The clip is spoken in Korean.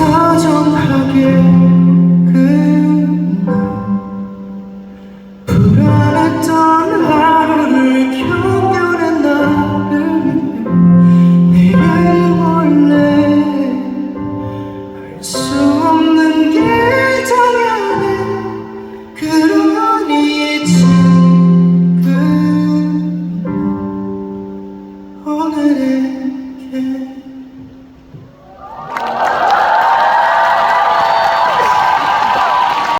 사정하게 그날 불안.